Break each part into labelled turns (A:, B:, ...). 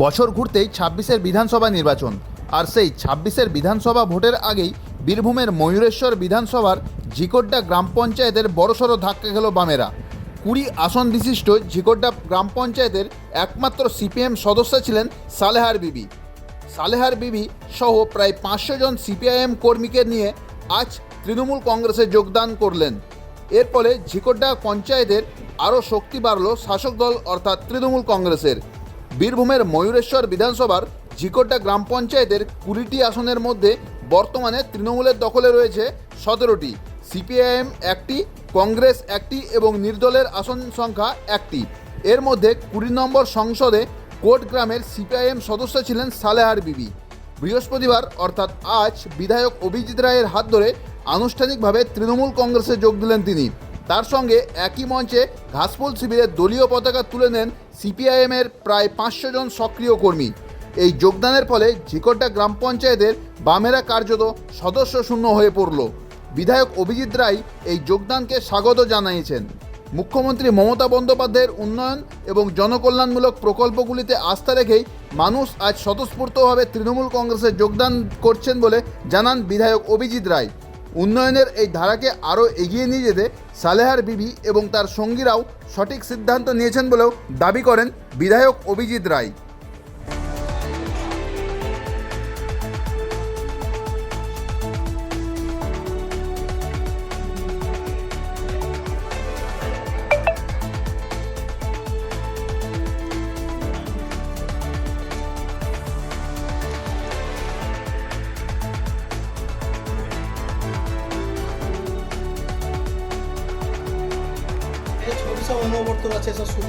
A: বছর ঘুরতেই ছাব্বিশের বিধানসভা নির্বাচন, আর সেই ছাব্বিশের বিধানসভা ভোটের আগেই বীরভূমের ময়ূরেশ্বর বিধানসভার ঝিকোড্ডা গ্রাম পঞ্চায়েতের বড়সড় ধাক্কা খেল বামেরা। কুড়ি আসন বিশিষ্ট ঝিকোড্ডা গ্রাম পঞ্চায়েতের একমাত্র সিপিএম সদস্য ছিলেন সালেহার বিবি। সালেহার বিবি সহ প্রায় পাঁচশো জন সিপিআইএম কর্মীকে নিয়ে আজ তৃণমূল কংগ্রেসে যোগদান করলেন। এর ফলে ঝিকোড্ডা পঞ্চায়েতের আরও শক্তি বাড়ল শাসক দল অর্থাৎ তৃণমূল কংগ্রেসের। বীরভূমের ময়ূরেশ্বর বিধানসভার ঝিকোড্ডা গ্রাম পঞ্চায়েতের কুড়িটি আসনের মধ্যে বর্তমানে তৃণমূলের দখলে রয়েছে সতেরোটি। সিপিআইএম একটি, কংগ্রেস একটি এবং নির্দলের আসন সংখ্যা একটি। এর মধ্যে কুড়ি নম্বর সংসদে কোট গ্রামের সিপিআইএম সদস্য ছিলেন সালেহার বিবি। বৃহস্পতিবার অর্থাৎ আজ বিধায়ক অভিজিৎ রায়ের হাত ধরে আনুষ্ঠানিকভাবে তৃণমূল কংগ্রেসে যোগ দিলেন তিনি। তার সঙ্গে একই মঞ্চে ঘাসফুল শিবিরের দলীয় পতাকা তুলে নেন সিপিআইএমের প্রায় পাঁচশো জন সক্রিয় কর্মী। এই যোগদানের ফলে ঝিকোড্ডা গ্রাম পঞ্চায়েতের বামেরা কার্যত সদস্য শূন্য হয়ে পড়ল। বিধায়ক অভিজিৎ রায় এই যোগদানকে স্বাগত জানিয়েছেন। মুখ্যমন্ত্রী মমতা বন্দ্যোপাধ্যায়ের উন্নয়ন এবং জনকল্যাণমূলক প্রকল্পগুলিতে আস্থা রেখেই মানুষ আজ স্বতঃস্ফূর্তভাবে তৃণমূল কংগ্রেসে যোগদান করছেন বলে জানান বিধায়ক অভিজিৎ রায়। উন্নয়নের এই ধারাকে আরও এগিয়ে নিয়ে যেতে সালেহার বিবি এবং তার সঙ্গীরাও সঠিক সিদ্ধান্ত নিয়েছেন বলেও দাবি করেন বিধায়ক অভিজিৎ রায়।
B: সব অনবর্ত আছে সব শুভ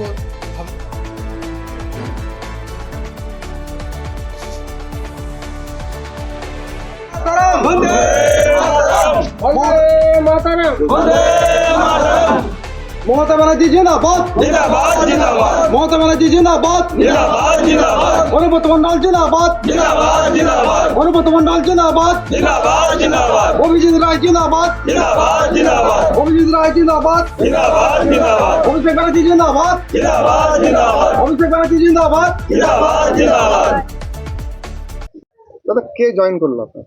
C: মমতা ব্যানার্জি জিন্দাবাদ!
D: জিন্দাবাদ জিন্দাবাদ!
C: মমতা ব্যানার্জি জিন্দাবাদ!
D: জিন্দাবাদ জিন্দাবাদ!
C: গণপত মন্ডল জিন্দাবাদ!
D: জিন্দাবাদ জিন্দাবাদ!
C: মন্ডল
D: জিন্দাবাদ!
C: অভিজিৎ রায় জিন্দাবাদ।
D: জিন্দাবাদ জিন্দাবাদ।
C: অভিজিৎ রায় জিন্দাবাদ।
D: জিন্দাবাদ জিন্দাবাদ।
C: অভিষেক ব্যানার্জি জিন্দাবাদ।
D: জিন্দাবাদ জিন্দাবাদ।
C: অভিষেক ব্যানার্জি জিন্দাবাদ।
D: জিন্দাবাদ জিন্দাবাদ।
C: দাদা কে জয়েন করল আপনার?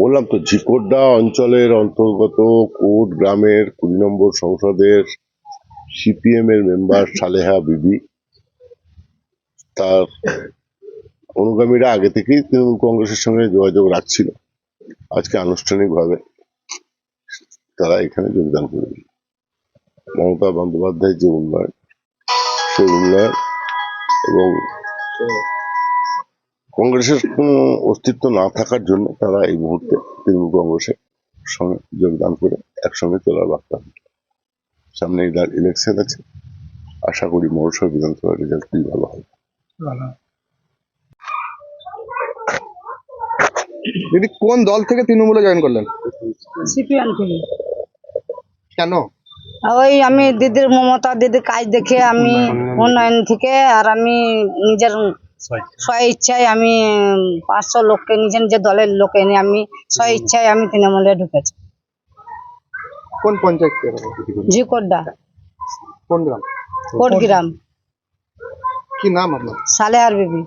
E: বললাম তো ঝিকোড্ডা অঞ্চলের অন্তর্গত কোট গ্রামের কুড়ি নম্বর সংসদের সিপিএম এর মেম্বার সালেহা বিবি। তার অনুগামীরা আগে থেকেই তৃণমূল কংগ্রেসের সঙ্গে যোগাযোগ রাখছিল। আজকে আনুষ্ঠানিকভাবে তারা এখানে যোগদান করবে মমতা বন্দ্যোপাধ্যায়ের যে উন্নয়ন সেই উন্নয়ন এবং কংগ্রেসের কোনো অস্তিত্ব না থাকার জন্য তারা এই মুহূর্তে তৃণমূল কংগ্রেসের সঙ্গে যোগদান করে একসঙ্গে চলার বার্তা সামনে ইলেকশন আছে। আশা করি মহসা বিধানসভার রেজাল্ট খুবই ভালো হবে।
C: দিদি কোন দল থেকে তৃণমূলে জয়েন করলেন?
F: সিপিএম থেকে।
C: কেন?
F: ওই আমি দিদির মমতা দিদির কাজ দেখে আমি উন্নয়ন। থেকে আর আমি নিজের স্ব ইচ্ছায় আমি পাঁচশো লোককে নিজের নিজের দলের লোক এনে আমি স্ব ইচ্ছায় আমি তৃণমূলে ঢুকেছি।
C: কোন পঞ্চায়েত থেকে?
F: ঝিকোড্ডা
C: কোন গ্রাম?
F: কোটগ্রাম
C: কি নাম আপনার?
F: সালেহার বিবি।